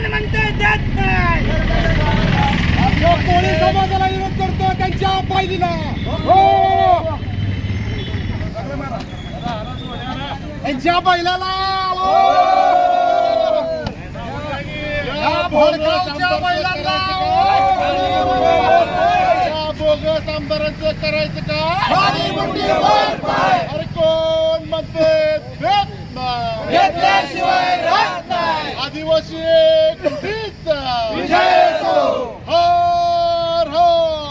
कोण म्हणतोय देत नाही जो कोळी समाजाला विरोध करतो त्यांच्या पायरीला हो त्यांच्या बैलाला हो. या भडकावच्या बैलांना हो. बोगस आमदारांचं करायचं का अरे कोण म्हणते देत नाही घेतल्याशिवाय राहत आदिवासी. हर हर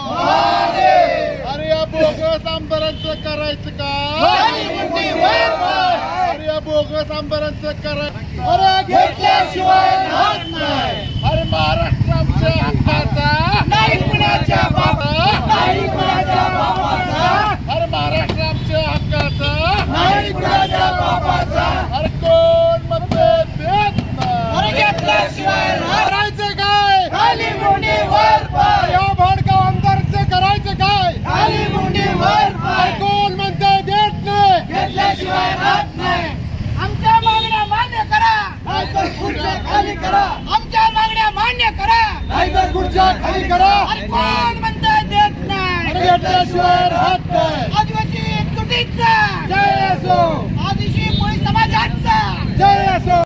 महादेव. अरे या बोगस आमदारांचं करायचं का. अरे या बोगस आमदारांचं करायचं अरे घेतल्याशिवाय अरे महाराष्ट्र आमच्या हक्काचा. नाही कुणाच्या बाबा नाही कुणाच्या बाबाचा अरे महाराष्ट्र आमच्या हक्काचा नाही कुणाच्या बाबाचा अरे कोण म्हणते देत अरे नाही घेतल्याशिवाय राहत करायचं काय खाली मुंडी वर पाय या भडकाव आमदारचं करायचं काय खाली मुंडी वर पाय कोण म्हणते देत नाही घेतल्याशिवाय राहत नाही आमच्या मागण्या मान्य करा नाहीतर खुर्च्या खाली करा आमच्या मागण्या मान्य करा नाहीतर खुर्च्या खाली करा. नाही? राहत आदिवासी एकजुटीचा. जय असो. आदिवासी कोळी समाजाचा. जय असो.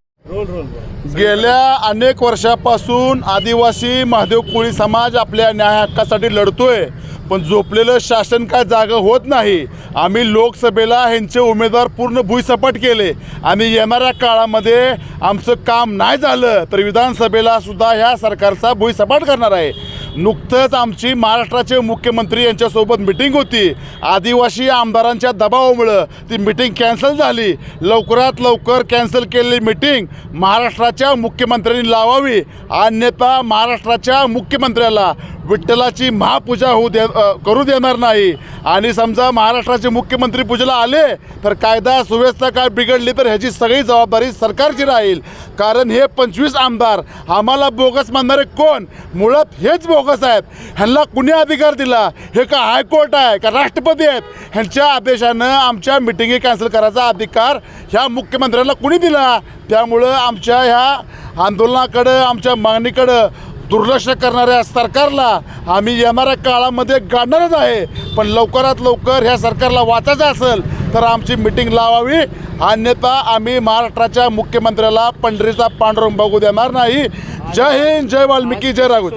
गेल्या अनेक वर्षापासून आदिवासी महादेव कोळी समाज आपल्या न्याय हक्कासाठी लढतोय. पण झोपलेलं शासन काय जागं होत नाही. आम्ही लोकसभेला ह्यांचे उमेदवार पूर्ण भुईसपाट केले. आणि येणाऱ्या काळामध्ये आमचं काम नाही झालं तर विधानसभेला सुद्धा ह्या सरकारचा भुईसपाट करणार आहे. नुकतंच आमची महाराष्ट्राचे मुख्यमंत्री यांच्यासोबत मिटिंग होती. आदिवासी आमदारांच्या दबावामुळं ती मिटिंग कॅन्सल झाली. लवकरात लवकर कॅन्सल केलेली मिटिंग महाराष्ट्राच्या मुख्यमंत्र्यांनी लावावी. अन्यथा महाराष्ट्राच्या मुख्यमंत्र्याला विठ्ठलाची महापूजा होऊ दे करू देणार नाही. आणि समजा महाराष्ट्राचे मुख्यमंत्री पूजेला आले तर कायदा सुव्यवस्था काय बिघडली तर ह्याची सगळी जबाबदारी सरकारची राहील. कारण हे पंचवीस आमदार आम्हाला बोगस मानणारे कोण? मुळात हेच बोगस साहेब ह्यांना कुणी अधिकार दिला? हे का हायकोर्ट आहे का राष्ट्रपती आहेत? ह्यांच्या आदेशानं आमच्या मिटिंगी कॅन्सल करायचा अधिकार ह्या मुख्यमंत्र्यांना कुणी दिला? त्यामुळं आमच्या ह्या आंदोलनाकडं आमच्या मागणीकडं दुर्लक्ष करणाऱ्या सरकारला आम्ही येणाऱ्या काळामध्ये गाडणारच आहे. पण लवकरात लवकर ह्या सरकारला वाचायचं असेल तर आमची मिटिंग लावावी. अन्यथा आम्ही महाराष्ट्राच्या मुख्यमंत्र्याला पंढरीचा पांडुरंग बघू देणार नाही. जय हिंद जय वाल्मिकी जय राघव.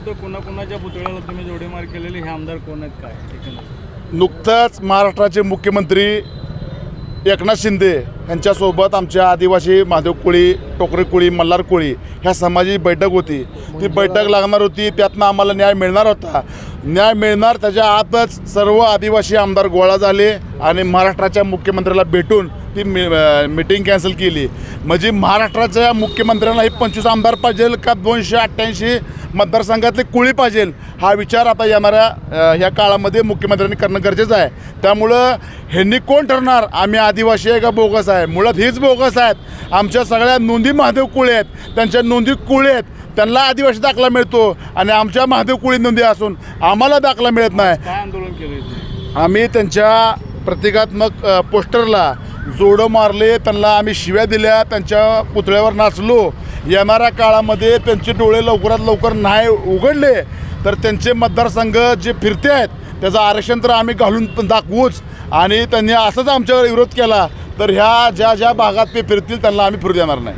होतं कोणाकोणाच्या पुतळ्याला तुम्ही जोडीमार केलेले हे आमदार कोण आहेत काय? नुकतंच महाराष्ट्राचे मुख्यमंत्री एकनाथ शिंदे यांच्यासोबत आमच्या आदिवासी महादेव कोळी टोकरी कोळी मल्हार कोळी ह्या समाजाची बैठक होती. ती बैठक लागणार होती त्यातनं आम्हाला न्याय मिळणार होता. न्याय मिळणार त्याच्या आतच सर्व आदिवासी आमदार गोळा झाले आणि महाराष्ट्राच्या मुख्यमंत्र्याला भेटून ती मि मिटिंग कॅन्सल केली. म्हणजे महाराष्ट्राच्या मुख्यमंत्र्यांना हे पंचवीस आमदार पाहिजे का दोनशे अठ्ठ्याऐंशी? मतदारसंघातले कुळी पाहिजे हा विचार आता येणाऱ्या ह्या काळामध्ये मुख्यमंत्र्यांनी करणं गरजेचं आहे. त्यामुळं ह्यांनी कोण ठरणार? आम्ही आदिवासी आहे का बोगस आहे? मुळात हीच बोगस आहेत. आमच्या सगळ्या नोंदी महादेव कुळे आहेत. त्यांच्या नोंदी कुळे आहेत. त्यांना आदिवासी दाखला मिळतो आणि आमच्या महादेव कुळी नोंदी असून आम्हाला दाखला मिळत नाही. आंदोलन केलं आम्ही त्यांच्या प्रतिकात्मक पोस्टरला जोडं मारले. त्यांना आम्ही शिव्या दिल्या. त्यांच्या पुतळ्यावर नाचलो. येणाऱ्या काळामध्ये त्यांचे डोळे लवकरात लवकर नाही उघडले तर त्यांचे मतदारसंघ जे फिरते आहेत त्याचं आरक्षण तर आम्ही घालून पण दाखवूच. आणि त्यांनी असंच आमच्यावर विरोध केला तर ह्या ज्या ज्या भागात ते फिरतील त्यांना आम्ही फिरू देणार नाही.